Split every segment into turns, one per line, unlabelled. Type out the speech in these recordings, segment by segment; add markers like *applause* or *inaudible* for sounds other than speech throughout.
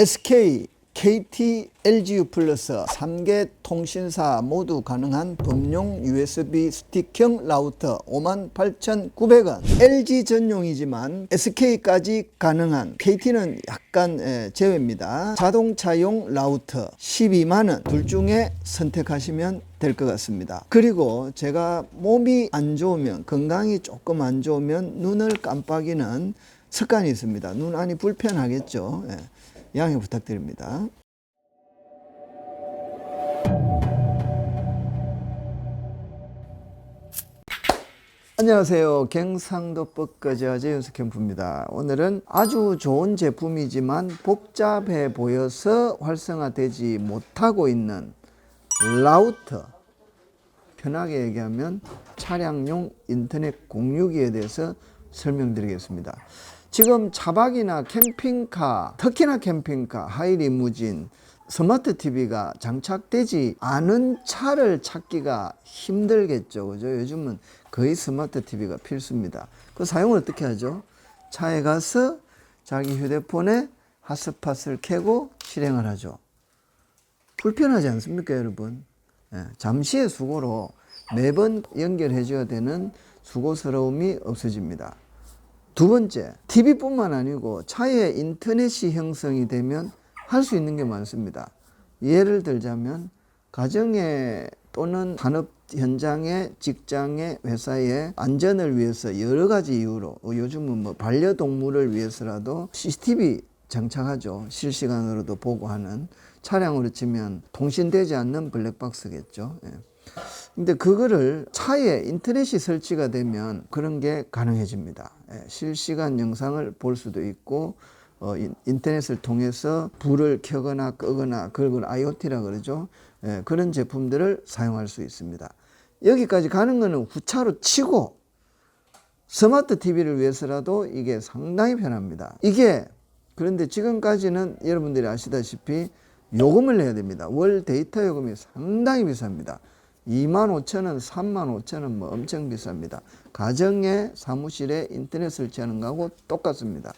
SK, KT, LGU 플러스 3개 통신사 모두 가능한 범용 USB 스틱형 라우터 58,900원. LG 전용이지만 SK까지 가능한 KT는 약간 에, 제외입니다. 자동차용 라우터 12만원 둘 중에 선택하시면 될것 같습니다. 그리고 제가 몸이 안 좋으면 건강이 조금 안 좋으면 눈을 깜빡이는 습관이 있습니다. 눈 안이 불편하겠죠. 예. 양해 부탁드립니다. 안녕하세요. 경상도법 거제화제 연습캠프입니다. 오늘은 아주 좋은 제품이지만 복잡해 보여서 활성화되지 못하고 있는 라우터 편하게 얘기하면 차량용 인터넷 공유기에 대해서 설명드리겠습니다. 지금 차박이나 캠핑카, 특히나 캠핑카, 하이리무진, 스마트 TV가 장착되지 않은 차를 찾기가 힘들겠죠. 그죠? 요즘은 거의 스마트 TV가 필수입니다. 그 사용을 어떻게 하죠? 차에 가서 자기 휴대폰에 핫스팟을 켜고 실행을 하죠. 불편하지 않습니까, 여러분? 예, 잠시의 수고로 매번 연결해 줘야 되는 수고스러움이 없어집니다. 두 번째, TV뿐만 아니고 차에 인터넷이 형성이 되면 할 수 있는 게 많습니다. 예를 들자면 가정에 또는 산업 현장에 직장에 회사에 안전을 위해서 여러 가지 이유로 어, 요즘은 뭐 반려동물을 위해서라도 CCTV 장착하죠. 실시간으로도 보고 하는 차량으로 치면 통신되지 않는 블랙박스겠죠. 예. 근데 그거를 차에 인터넷이 설치가 되면 그런 게 가능해집니다. 예, 실시간 영상을 볼 수도 있고 어, 인- 인터넷을 통해서 불을 켜거나 끄거나 그걸 IoT라 그러죠. 예, 그런 제품들을 사용할 수 있습니다. 여기까지 가는 거는 후차로 치고 스마트 TV를 위해서라도 이게 상당히 편합니다. 이게 그런데 지금까지는 여러분들이 아시다시피 요금을 내야 됩니다. 월 데이터 요금이 상당히 비쌉니다. 2만 5천 원, 3만 5천 원 뭐 엄청 비쌉니다. 가정에 사무실에 인터넷 설치하는 거하고 똑같습니다.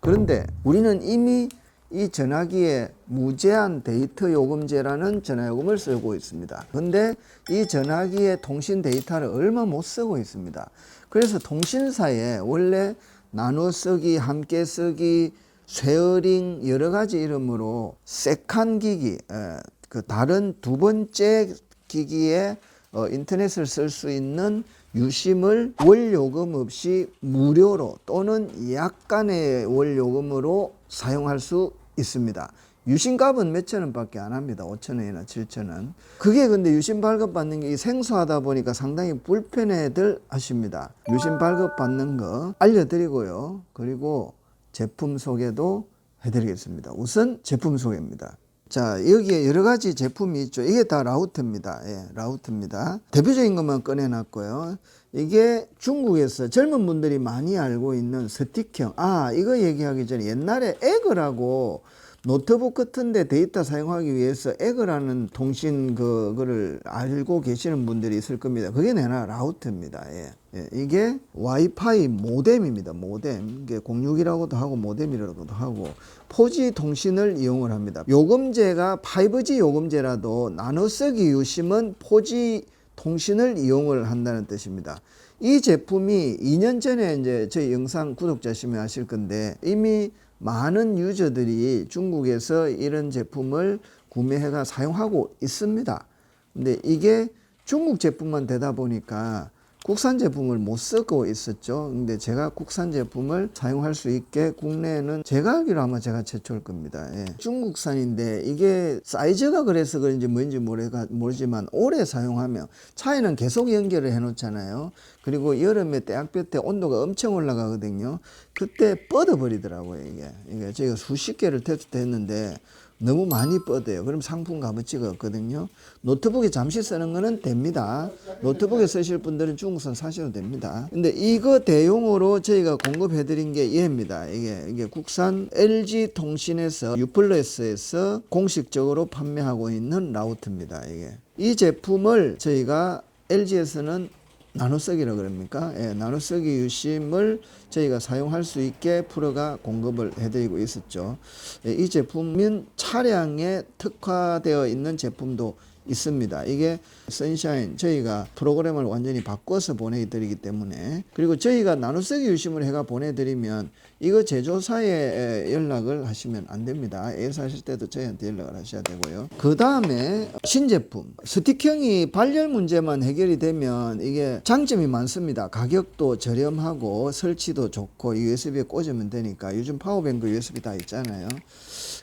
그런데 우리는 이미 이 전화기에 무제한 데이터 요금제라는 전화요금을 쓰고 있습니다. 근데 이 전화기의 통신 데이터를 얼마 못 쓰고 있습니다. 그래서 통신사에 원래 나눠 쓰기, 함께 쓰기, 쉐어링 여러 가지 이름으로 세칸 기기, 에, 그 다른 두 번째 기기에 어, 인터넷을 쓸 수 있는 유심을 월요금 없이 무료로 또는 약간의 월요금으로 사용할 수 있습니다. 유심값은 몇천 원밖에 안 합니다. 5천 원이나 7천 원. 그게 근데 유심 발급 받는 게 생소하다 보니까 상당히 불편해들 하십니다. 유심 발급 받는 거 알려드리고요. 그리고 제품 소개도 해드리겠습니다. 우선 제품 소개입니다. 자, 여기에 여러 가지 제품이 있죠. 이게 다 라우터입니다. 예, 라우터입니다. 대표적인 것만 꺼내놨고요. 이게 중국에서 젊은 분들이 많이 알고 있는 스틱형. 아, 이거 얘기하기 전에 옛날에 에그라고 노트북 같은데 데이터 사용하기 위해서 에그라는 통신 그거를 알고 계시는 분들이 있을 겁니다. 그게 내나 라우터입니다. 예. 예, 이게 와이파이 모뎀입니다. 모뎀. 이게 06이라고도 하고 모뎀이라고도 하고 4G 통신을 이용을 합니다. 요금제가 5G 요금제라도 나눠 쓰기 유심은 4G 통신을 이용을 한다는 뜻입니다. 이 제품이 2년 전에 이제 저희 영상 구독자시면 아실 건데 이미 많은 유저들이 중국에서 이런 제품을 구매해가 사용하고 있습니다. 근데 이게 중국 제품만 되다 보니까 국산 제품을 못 쓰고 있었죠. 근데 제가 국산 제품을 사용할 수 있게 국내에는 제가 알기로 아마 제가 최초일 겁니다. 예. 중국산인데 이게 사이즈가 그래서 그런지 뭔지 모르지만 오래 사용하면 차에는 계속 연결을 해 놓잖아요. 그리고 여름에 때학볕 때 온도가 엄청 올라가거든요. 그때 뻗어버리더라고요, 이게. 이게 저희가 수십 개를 테스트했는데 너무 많이 뻗어요. 그럼 상품 값어치가 없거든요. 노트북에 잠시 쓰는 거는 됩니다. 노트북에 쓰실 분들은 중국산 사셔도 됩니다. 근데 이거 대용으로 저희가 공급해 드린 게 얘입니다. 이게 이게 국산 LG 통신에서 유플러스에서 공식적으로 판매하고 있는 라우터입니다. 이게 이 제품을 저희가 LG에서는 나눠쓰기라 그럽니까? 예, 나눠쓰기 유심을 저희가 사용할 수 있게 프로가 공급을 해드리고 있었죠. 예, 이 제품은 차량에 특화되어 있는 제품도 있습니다. 이게 선샤인 저희가 프로그램을 완전히 바꿔서 보내드리기 때문에 그리고 저희가 나눠쓰기 유심을 해가 보내드리면 이거 제조사에 연락을 하시면 안 됩니다. 예사하실 때도 저희한테 연락을 하셔야 되고요. 그 다음에 신제품 스틱형이 발열 문제만 해결이 되면 이게 장점이 많습니다. 가격도 저렴하고 설치도 좋고 USB에 꽂으면 되니까 요즘 파워뱅크 USB 다 있잖아요.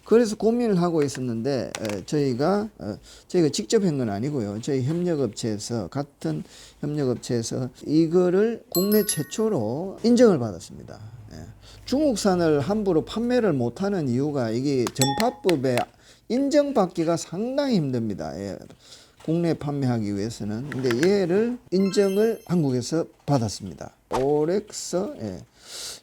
그래서 고민을 하고 있었는데 에, 저희가 어, 저희가 직접 한 건 아니고요. 저희 협 력업체에서 같은 협력업체에서 이거를 국내 최초로 인정을 받았습니다. 예. 중국산을 함부로 판매를 못하는 이유가 이게 전파법에 인정받기가 상당히 힘듭니다. 예. 국내 판매하기 위해서는 근데 얘를 인정을 한국에서 받았습니다. 오렉서 예.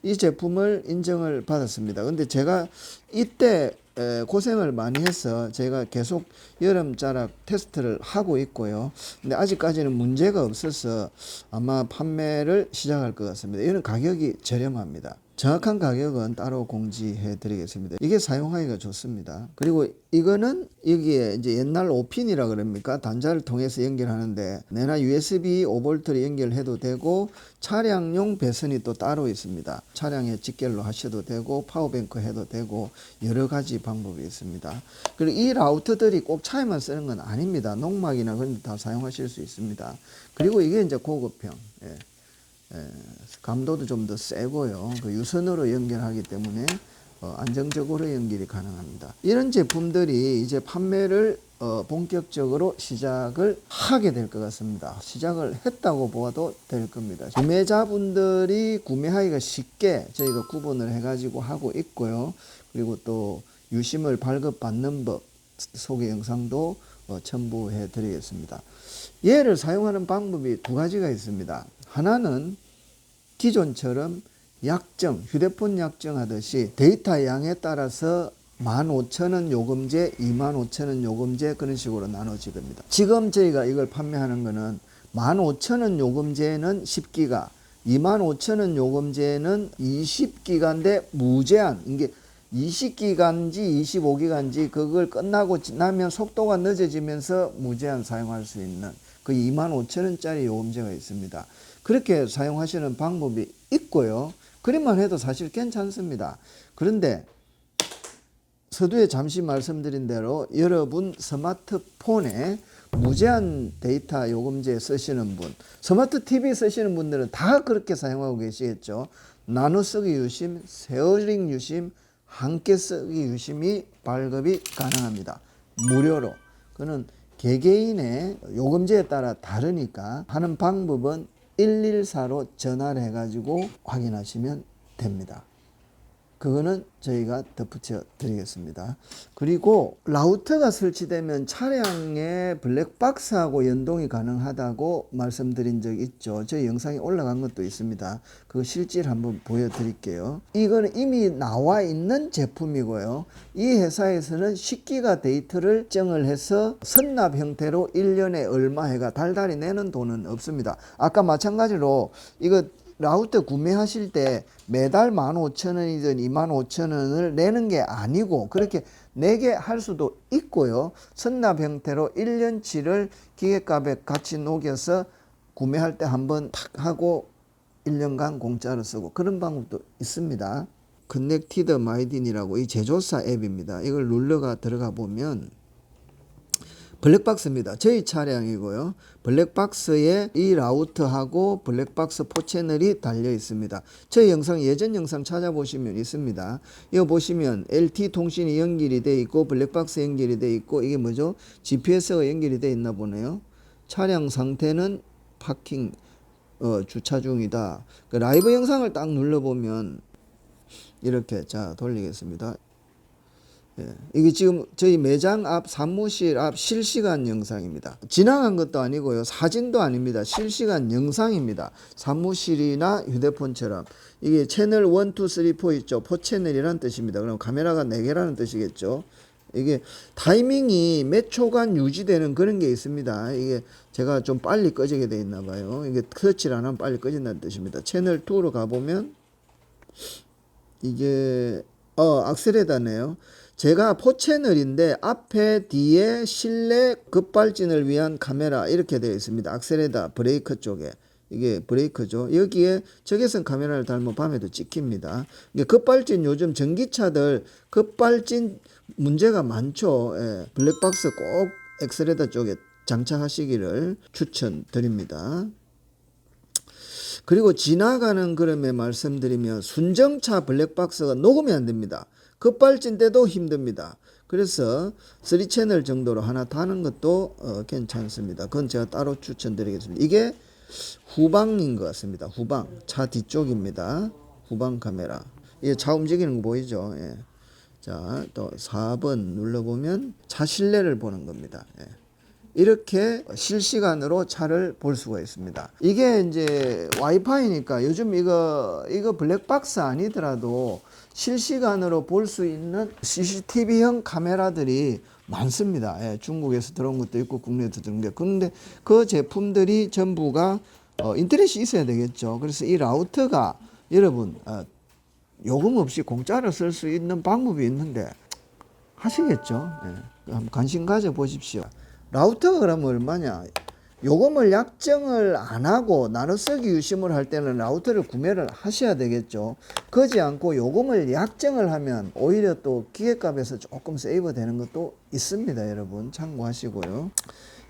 이 제품을 인정을 받았습니다. 근데 제가 이때 에, 고생을 많이 해서 제가 계속 여름 자락 테스트를 하고 있고요. 근데 아직까지는 문제가 없어서 아마 판매를 시작할 것 같습니다. 이는 가격이 저렴합니다. 정확한 가격은 따로 공지해 드리겠습니다. 이게 사용하기가 좋습니다. 그리고 이거는 여기에 이제 옛날 오핀이라 그럽니까? 단자를 통해서 연결하는데 내나 USB 5V를 연결해도 되고 차량용 배선이 또 따로 있습니다. 차량에 직결로 하셔도 되고 파워뱅크 해도 되고 여러 가지 방법이 있습니다. 그리고 이 라우터들이 꼭 차에만 쓰는 건 아닙니다. 농막이나 그런 데 다 사용하실 수 있습니다. 그리고 이게 이제 고급형. 예. 예, 감도도 좀 더 세고요. 그 유선으로 연결하기 때문에 어, 안정적으로 연결이 가능합니다. 이런 제품들이 이제 판매를 어, 본격적으로 시작을 하게 될 것 같습니다. 시작을 했다고 보아도 될 겁니다. 구매자분들이 구매하기가 쉽게 저희가 구분을 해가지고 하고 있고요. 그리고 또 유심을 발급받는 법 소개 영상도 어, 첨부해 드리겠습니다. 얘를 사용하는 방법이 두 가지가 있습니다. 하나는 기존처럼 약정, 휴대폰 약정 하듯이 데이터 양에 따라서 15,000원 요금제, 25,000원 요금제 그런 식으로 나눠질 겁니다. 지금 저희가 이걸 판매하는 거는 15,000원 요금제는 10기가, 25,000원 요금제는 20기가인데 무제한. 이게 20기가인지 25기가인지 그걸 끝나고 나면 속도가 늦어지면서 무제한 사용할 수 있는 그 25,000원짜리 요금제가 있습니다. 그렇게 사용하시는 방법이 있고요. 그림만 해도 사실 괜찮습니다. 그런데 서두에 잠시 말씀드린 대로 여러분 스마트폰에 무제한 데이터 요금제 쓰시는 분, 스마트 TV 쓰시는 분들은 다 그렇게 사용하고 계시겠죠. 나눠 쓰기 유심, 세어링 유심, 함께 쓰기 유심이 발급이 가능합니다. 무료로. 그는 개개인의 요금제에 따라 다르니까 하는 방법은 114로 전화를 해가지고 확인하시면 됩니다. 그거는 저희가 덧붙여 드리겠습니다. 그리고 라우터가 설치되면 차량의 블랙박스하고 연동이 가능하다고 말씀드린 적 있죠. 저희 영상이 올라간 것도 있습니다. 그거 실질 한번 보여드릴게요. 이거는 이미 나와 있는 제품이고요. 이 회사에서는 10기가 데이터를 정을 해서 선납 형태로 1년에 얼마 해가 달달이 내는 돈은 없습니다. 아까 마찬가지로 이거 라우터 구매하실 때 매달 15,000원이든 25,000원을 내는 게 아니고 그렇게 내게 할 수도 있고요. 선납 형태로 1년치를 기계값에 같이 녹여서 구매할 때 한번 탁 하고 1년간 공짜로 쓰고 그런 방법도 있습니다. 커넥티드 마이딘이라고 이 제조사 앱입니다. 이걸 눌러가 들어가 보면 블랙박스입니다. 저희 차량이고요. 블랙박스에 이 라우터하고 블랙박스 포채널이 달려 있습니다. 저희 영상 예전 영상 찾아보시면 있습니다. 이거 보시면 LT 통신이 연결이 돼 있고 블랙박스 연결이 돼 있고 이게 뭐죠? GPS가 연결이 돼 있나 보네요. 차량 상태는 파킹 어, 주차 중이다. 그 라이브 영상을 딱 눌러보면 이렇게 자 돌리겠습니다. 예, 이게 지금 저희 매장 앞 사무실 앞 실시간 영상입니다. 지나간 것도 아니고요. 사진도 아닙니다. 실시간 영상입니다. 사무실이나 휴대폰처럼 이게 채널 1, 2, 3, 4 있죠. 포채널이라는 뜻입니다. 그럼 카메라가 4개라는 뜻이겠죠. 이게 타이밍이 몇 초간 유지되는 그런 게 있습니다. 이게 제가 좀 빨리 꺼지게 돼 있나 봐요. 이게 터치를 안 하면 빨리 꺼진다는 뜻입니다. 채널 2로 가보면 이게 어 악셀레다네요. 제가 포채널인데 앞에 뒤에 실내 급발진을 위한 카메라 이렇게 되어 있습니다. 악셀레다 브레이크 쪽에 이게 브레이크죠. 여기에 적외선 카메라를 달면 밤에도 찍힙니다. 이게 급발진 요즘 전기차들 급발진 문제가 많죠. 예, 블랙박스 꼭 엑셀레다 쪽에 장착하시기를 추천드립니다. 그리고 지나가는 걸음에 말씀드리면 순정차 블랙박스가 녹음이 안 됩니다. 급발진 때도 힘듭니다. 그래서 3채널 정도로 하나 다는 것도 어, 괜찮습니다. 그건 제가 따로 추천드리겠습니다. 이게 후방인 것 같습니다. 후방. 차 뒤쪽입니다. 후방 카메라. 이게 차 움직이는 거 보이죠? 예. 자, 또 4번 눌러보면 차 실내를 보는 겁니다. 예. 이렇게 실시간으로 차를 볼 수가 있습니다. 이게 이제 와이파이니까 요즘 이거 이거 블랙박스 아니더라도 실시간으로 볼 수 있는 CCTV형 카메라들이 많습니다. 예, 중국에서 들어온 것도 있고 국내에서 들어온 게. 그런데 그 제품들이 전부가 어, 인터넷이 있어야 되겠죠. 그래서 이 라우터가 여러분 어, 요금 없이 공짜로 쓸 수 있는 방법이 있는데 하시겠죠. 예. 관심 가져 보십시오. 라우터가 그러면 얼마냐? 요금을 약정을 안 하고 나눠 쓰기 유심을 할 때는 라우터를 구매를 하셔야 되겠죠. 그지 않고 요금을 약정을 하면 오히려 또 기계값에서 조금 세이브 되는 것도 있습니다. 여러분 참고하시고요.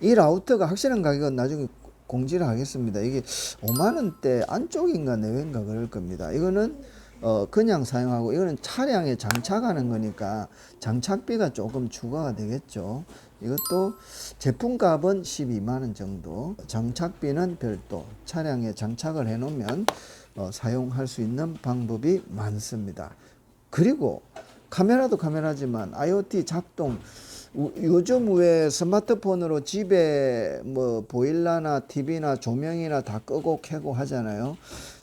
이 라우터가 확실한 가격은 나중에 공지를 하겠습니다. 이게 5만 원대 안쪽인가 내외인가 그럴 겁니다. 이거는 어 그냥 사용하고 이거는 차량에 장착하는 거니까 장착비가 조금 추가가 되겠죠. 이것도 제품값은 12만 원 정도, 장착비는 별도. 차량에 장착을 해 놓으면 어, 사용할 수 있는 방법이 많습니다. 그리고 카메라도 카메라지만 IoT 작동 우- 요즘 왜 스마트폰으로 집에 뭐 보일러나 TV나 조명이나 다 끄고 켜고 하잖아요.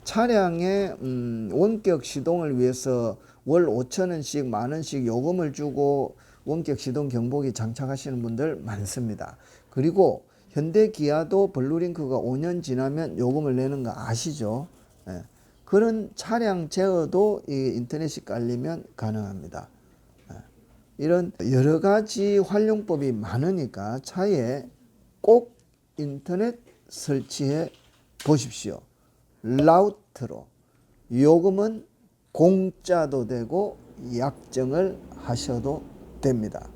차량의 음, 원격 시동을 위해서 월 5천 원씩 만 원씩 요금을 주고 원격 시동 경보기 장착하시는 분들 많습니다. 그리고 현대 기아도 블루링크가 5년 지나면 요금을 내는 거 아시죠? 예. 그런 차량 제어도 이 인터넷이 깔리면 가능합니다. 이런 여러 가지 활용법이 많으니까 차에 꼭 인터넷 설치해 보십시오. 라우트로 요금은 공짜도 되고 약정을 하셔도 됩니다.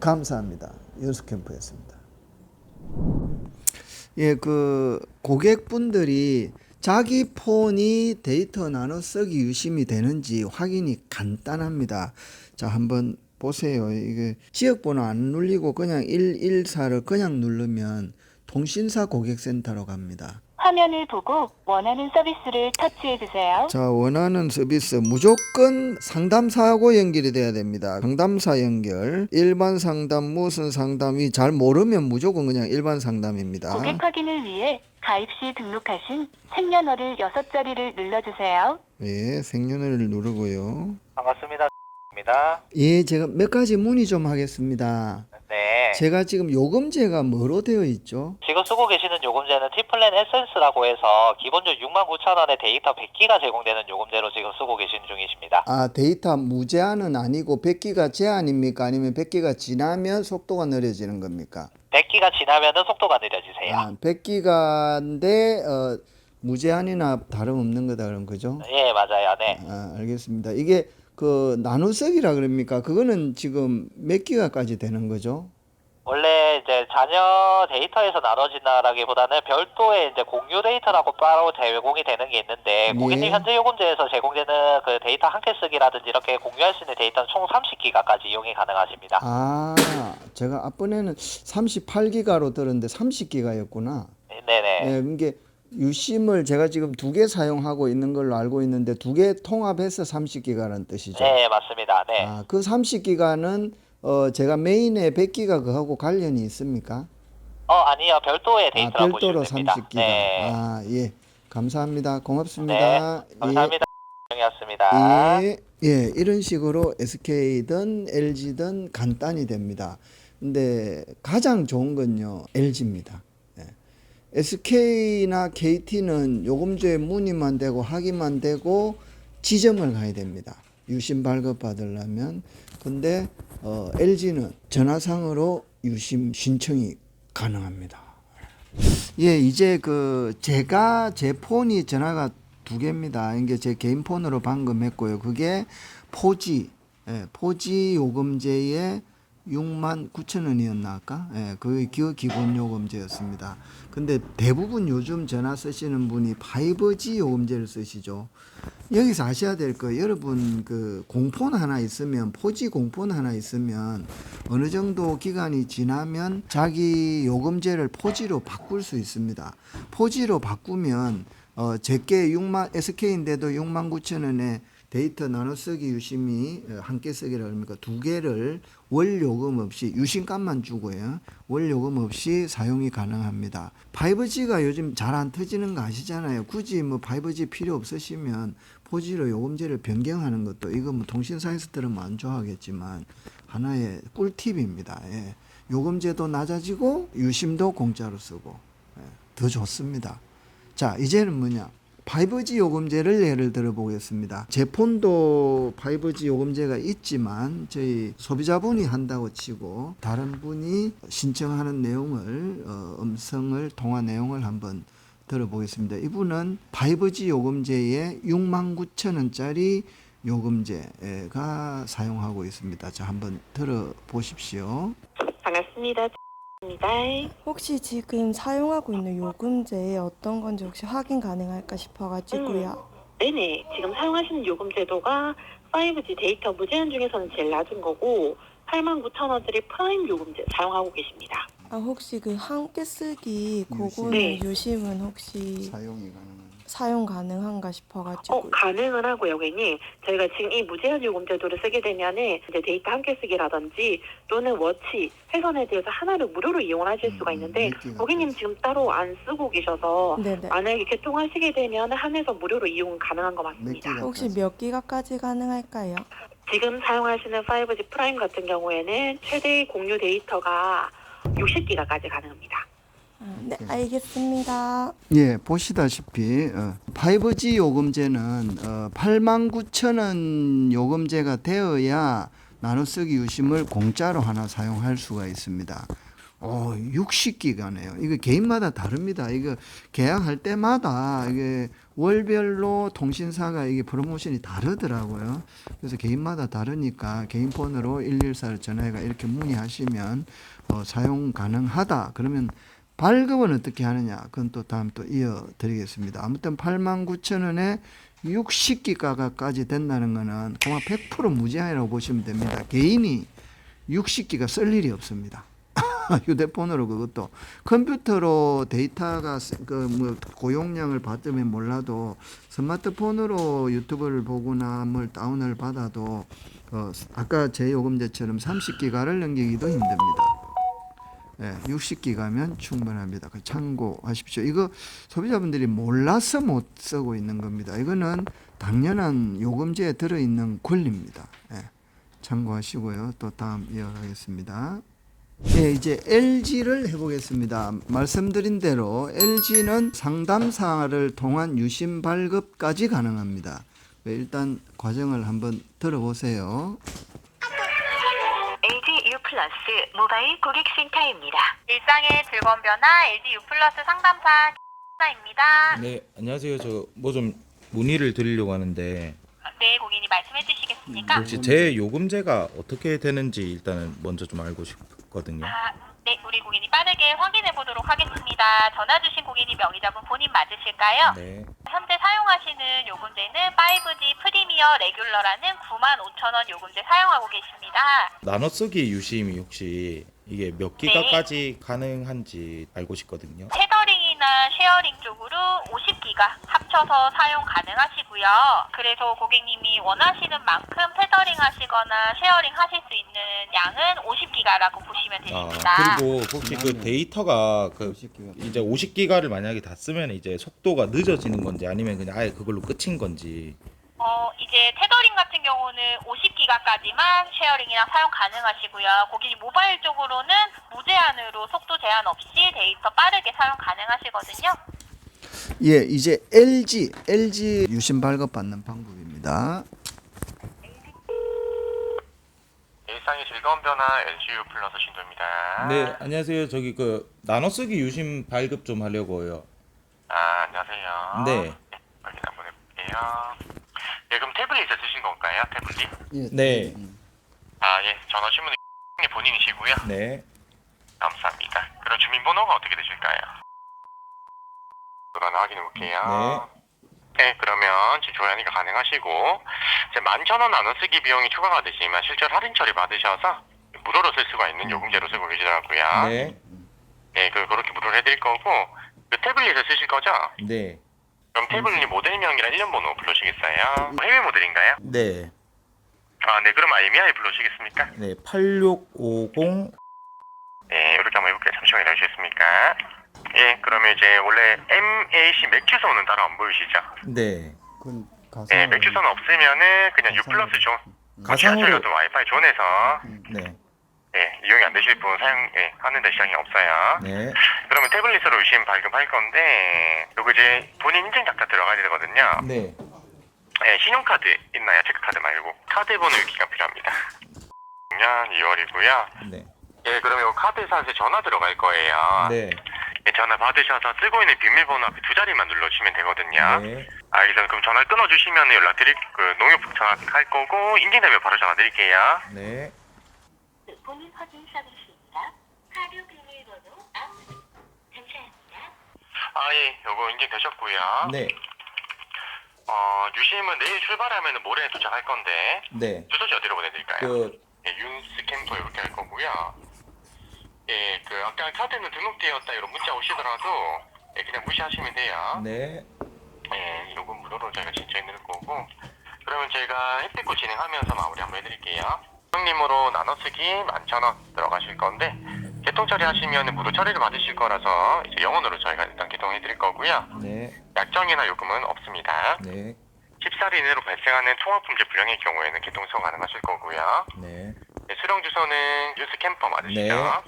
감사합니다. 윤수캠프였습니다. 예, 그 고객분들이 자기 폰이 데이터 나눠 쓰기 유심이 되는지 확인이 간단합니다. 자, 한번 보세요. 이게 지역번호 안 눌리고 그냥 114를 그냥 누르면 통신사 고객센터로 갑니다.
화면을 보고 원하는 서비스를 터치해 주세요.
자, 원하는 서비스 무조건 상담사하고 연결이 돼야 됩니다. 상담사 연결, 일반 상담, 무슨 상담이 잘 모르면 무조건 그냥 일반 상담입니다.
고객 확인을 위해 가입 시 등록하신 생년월일 6자리를 눌러주세요.
예, 생년월일 누르고요.
반갑습니다. *laughs* 입니다.
예, 제가 몇 가지 문의 좀 하겠습니다.
네.
제가 지금 요금제가 뭐로 되어 있죠?
지금 쓰고 계시는 요금제는 T플랜 에센스라고 해서 기본적으로 69,000원에 데이터 100기가 제공되는 요금제로 지금 쓰고 계시는 중이십니다.
아, 데이터 무제한은 아니고 100기가 제한입니까? 아니면 100기가 지나면 속도가 느려지는 겁니까?
100기가 지나면은 속도가 느려지세요.
아, 100기가인데 어, 무제한이나 다름없는 거다 그런 거죠?
예, 맞아요. 네.
아, 알겠습니다. 이게 그 나누석이라 그럽니까? 그거는 지금 몇 기가까지 되는 거죠?
원래 이제 자녀 데이터에서 나눠진다라기보다는 별도의 이제 공유 데이터라고 따로 제공이 되는 게 있는데
네.
고객님 현재 요금제에서 제공되는 그 데이터 한 개 쓰기라든지 이렇게 공유할 수 있는 데이터는 총 30기가까지 이용이 가능하십니다.
아, 제가 앞번에는 38기가로 들었는데 30기가였구나.
네네.
예, 이게 유심을 제가 지금 두 개 사용하고 있는 걸로 알고 있는데 두 개 통합해서 30기가라는 뜻이죠.
네, 맞습니다. 네.
아, 그 30기가는 어, 제가 메인에 100기가 그하고 관련이 있습니까?
어, 아니요. 별도의
아,
데이터라고
별도로
보시면 됩니다.
30기가.
네.
아, 예. 감사합니다.
네.
고맙습니다. 예.
감사합니다. 중이었습니다.
예, 예, 이런 식으로 SK든 LG든 간단히 됩니다. 근데 가장 좋은 건요, LG입니다. SK나 KT는 요금제에 문의만 되고 확인만 되고 지점을 가야 됩니다. 유심 발급 받으려면. 근데 어, LG는 전화상으로 유심 신청이 가능합니다. 예, 이제 그 제가 제 폰이 전화가 두 개입니다. 이게 제 개인 폰으로 방금 했고요. 그게 포지, 예, 포지 요금제에 6만 9천 원이었나 아까? 예, 그 기- 기본 요금제였습니다. 근데 대부분 요즘 전화 쓰시는 분이 5G 요금제를 쓰시죠. 여기서 아셔야 될 거 여러분 그 공폰 하나 있으면 포지 공폰 하나 있으면 어느 정도 기간이 지나면 자기 요금제를 포지로 바꿀 수 있습니다. 포지로 바꾸면 어 제게 6만 SK인데도 6만 9천 원에 데이터 나눠 쓰기 유심이 어, 함께 쓰기를 합니까 두 개를 월 요금 없이 유심값만 주고요 월 요금 없이 사용이 가능합니다 5G가 요즘 잘 안 터지는 거 아시잖아요 굳이 뭐 5G 필요 없으시면 4G로 요금제를 변경하는 것도 이거 뭐 통신사에서 들으면 안 좋아하겠지만 하나의 꿀팁입니다 예. 요금제도 낮아지고 유심도 공짜로 쓰고 예. 더 좋습니다 자, 이제는 뭐냐? 5G 요금제를 예를 들어 보겠습니다. 제 폰도 5G 요금제가 있지만 저희 소비자분이 한다고 치고 다른 분이 신청하는 내용을 어, 음성을 통화 내용을 한번 들어보겠습니다. 이분은 5G 요금제에 6만 9천 원짜리 요금제가 사용하고 있습니다. 자, 한번 들어보십시오.
반갑습니다. 입니다.
혹시 지금 사용하고 있는 요금제 어떤 건지 혹시 확인 가능할까 싶어가지고요.
네네. 지금 사용하시는 요금 제도가 5G 데이터 무제한 중에서는 제일 낮은 거고 89,000원짜리 프라임 요금제 사용하고 계십니다.
아 혹시 그 함께 쓰기 그거는
네.
유심은 혹시
사용이 가능한
사용 가능한가
어,
싶어가지고.
가능은 하고요, 고객님. 저희가 지금 이 무제한 요금 제도를 쓰게 되면은 이제 데이터 함께 쓰기라든지 또는 워치, 회선에 대해서 하나를 무료로 이용을 하실 수가
음,
있는데
몇 개가
고객님 지금 따로 안 쓰고 계셔서
네네.
만약에 개통하시게 되면 한해서 무료로 이용 가능한
것몇
같습니다.
개가
혹시 몇 기가까지 가능할까요?
지금 사용하시는 5G 프라임 같은 경우에는 최대 공유 데이터가 60기가까지 가능합니다.
아, 네 알겠습니다.
예, 보시다시피 어, 5G 요금제는 어, 8만 9천 원 요금제가 되어야 나눠쓰기 유심을 공짜로 하나 사용할 수가 있습니다. 어, 60기가네요. 이거 개인마다 다릅니다. 이거 계약할 때마다 이게 월별로 통신사가 이게 프로모션이 다르더라고요. 그래서 개인마다 다르니까 개인 폰으로 114를 전화해가 이렇게 문의하시면 어, 사용 가능하다. 그러면 발급은 어떻게 하느냐? 그건 또 다음 또 이어드리겠습니다. 아무튼 8만 9천 원에 60기가까지 된다는 거는 그만 100% 무제한이라고 보시면 됩니다. 개인이 60기가 쓸 일이 없습니다. *laughs* 휴대폰으로 그것도 컴퓨터로 데이터가 그뭐 고용량을 받으면 몰라도 스마트폰으로 유튜브를 보거나 뭘 다운을 받아도 어, 아까 제 요금제처럼 30기가를 넘기기도 힘듭니다. 예, 60기가면 충분합니다. 그 참고하십시오. 이거 소비자분들이 몰라서 못 쓰고 있는 겁니다. 이거는 당연한 요금제에 들어있는 권리입니다. 예, 참고하시고요. 또 다음 이어가겠습니다. 예, 이제 LG를 해보겠습니다. 말씀드린 대로 LG는 상담사를 통한 유심 발급까지 가능합니다. 네, 일단 과정을 한번 들어보세요.
플러스 모바일 고객센터입니다.
일상의 즐거운 변화 LG U 플러스 상담사 입니다.
네, 안녕하세요. 저 뭐 좀 문의를 드리려고 하는데
네, 고객님 말씀해 주시겠습니까?
혹시 제 요금제가 어떻게 되는지 일단은 먼저 좀 알고 싶거든요.
아, 네, 우리 고객님 빠르게 확인해 보도록 하겠습니다. 전화 주신 고객님 명의자분 본인 맞으실까요?
네.
현재 사용하시는 요금제는 5G 프리미어 레귤러라는 95,000원 요금제 사용하고 계십니다.
나눠 쓰기 유심이 혹시 이게 몇 기가까지 가능한지 알고 싶거든요.
테더링이나 쉐어링 쪽으로 50기가 합쳐서 사용 가능하시고요. 그래서 고객님이 원하시는 만큼 테더링 하시거나 쉐어링 하실 수 있는 양은 50기가라고 보시면.
아, 그리고 혹시 그 데이터가 그
50기가.
이제 50기가를 만약에 다 쓰면 이제 속도가 늦어지는 건지 아니면 그냥 아예 그걸로 끝인 건지
어, 어, 이제 테더링 같은 경우는 50기가까지만 쉐어링이랑 사용 가능하시고요. 고객님 모바일 쪽으로는 무제한으로 속도 제한 없이 데이터 빠르게 사용 가능하시거든요.
예, 이제 LG, LG 유심 발급 받는 방법입니다.
일상의 즐거운 변화 LGU 플러스 신도입니다.
네, 안녕하세요. 저기 그 나눠 쓰기 유심 발급 좀 하려고요.
아, 안녕하세요.
네.
확인 한번 해볼게요. 예, 그럼 태블릿 쓰신 건가요? 태블릿?
예,
네.
아, 예. 전화 주문은 본인이시고요.
네.
감사합니다. 그럼 주민번호가 어떻게 되실까요? 그거 하나 확인해 볼게요. 네. 그러면 지금 조연이가 가능하시고 이제 만천원 나눠 쓰기 비용이 추가가 되지만 실제로 할인 처리 받으셔서 무료로 쓸 수가 있는 요금제로 쓰고 계시더라고요.
네.
네, 그 그렇게 무료로 해드릴 거고 그 태블릿을 쓰실 거죠?
네.
그럼 태블릿 모델명이랑 1년 번호 불러주시겠어요? 해외 모델인가요?
네.
아, 네, 그럼 IMEI 불러주시겠습니까?
네. 8650
네, 이렇게 한번 해볼게요. 잠시만 기다리시겠습니까? 예, 그러면 이제 원래 MAC 맥주소는 따로 안 보이시죠?
네.
그건 가상.
네, 맥주소는 없으면은 그냥 U 플러스 존.
가상으로
지하철에도 와이파이 존에서
네.
예, 이용이 안 되실 분 사용 예, 하는데 시장이 없어요.
네.
그러면 태블릿으로 유심 발급할 건데 요거 이제 본인 인증 작자 들어가야 되거든요.
네.
예, 신용카드 있나요? 체크카드 말고 카드 번호 유기가 필요합니다. 작년 2월이고요.
네.
예, 그럼 요 카드사한테 전화 들어갈 거예요.
네.
예, 전화 받으셔서 쓰고 있는 비밀번호 앞에 두 자리만 눌러주시면 되거든요.
네.
알겠습니다. 그럼 전화 끊어주시면 연락드릴 그 농협 전화할 거고 인증되면 바로 전화 드릴게요.
네.
본인 확인 서비스입니다. 카드 비밀번호 업. 감사합니다.
아, 예, 요거 인증되셨고요.
네.
어, 유심은 내일 출발하면 모레 도착할 건데
네.
주소지 어디로 보내드릴까요?
그
예, 윤스 캠퍼 이렇게 할 거고요. 예, 그 아까 카드는 등록되었다 이런 문자 오시더라도 예, 그냥 무시하시면 돼요.
네.
예, 요건 무료로 저희가 진행해드릴 거고 그러면 저희가 혜택고 진행하면서 마무리 한번 해드릴게요. 형님으로 나눠 쓰기 만천원 들어가실 건데 개통 처리하시면 무료 처리를 받으실 거라서 이제 영원으로 저희가 일단 개통해 드릴 거고요.
네.
약정이나 요금은 없습니다.
네.
14일 이내로 발생하는 통화품질 불량의 경우에는 개통소 가능하실 거고요.
네.
네, 수령 주소는 뉴스 캠퍼 맞으시죠?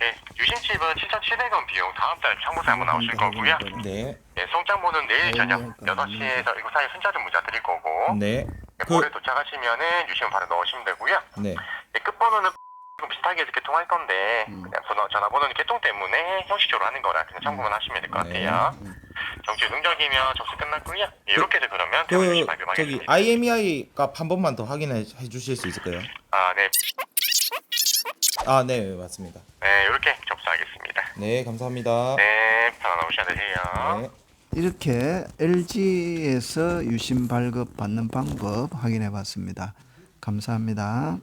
네. 유심칩은 7,700원 비용 다음 달 참고세 한번 나오실 거고요.
네.
네, 송장보는 내일 저녁
네,
6시에서 이거 사이 순자좀 문자 드릴 거고
네.
네,
그-
모레 도착하시면은 유심 바로 넣으시면 되고요.
네.
네, 끝번호는 좀 비슷하게 해서 개통할 건데
음.
그냥 번호, 전화번호는 개통 때문에 형식적으로 하는 거라 그냥 참고만 하시면 될 것
네.
같아요. 정치 능적이면 접수 끝났고요. 예, 이렇게 해서 그러면
그
대화 유심
저기
발급하겠습니다.
IMEI 값한 번만 더 확인해 주실 수 있을까요?
아, 네,
아, 네, 맞습니다.
네, 이렇게 접수하겠습니다.
네, 감사합니다.
네, 편안한 오셔야 되세요.
네.
이렇게 LG에서 유심 발급 받는 방법 확인해 봤습니다. 감사합니다.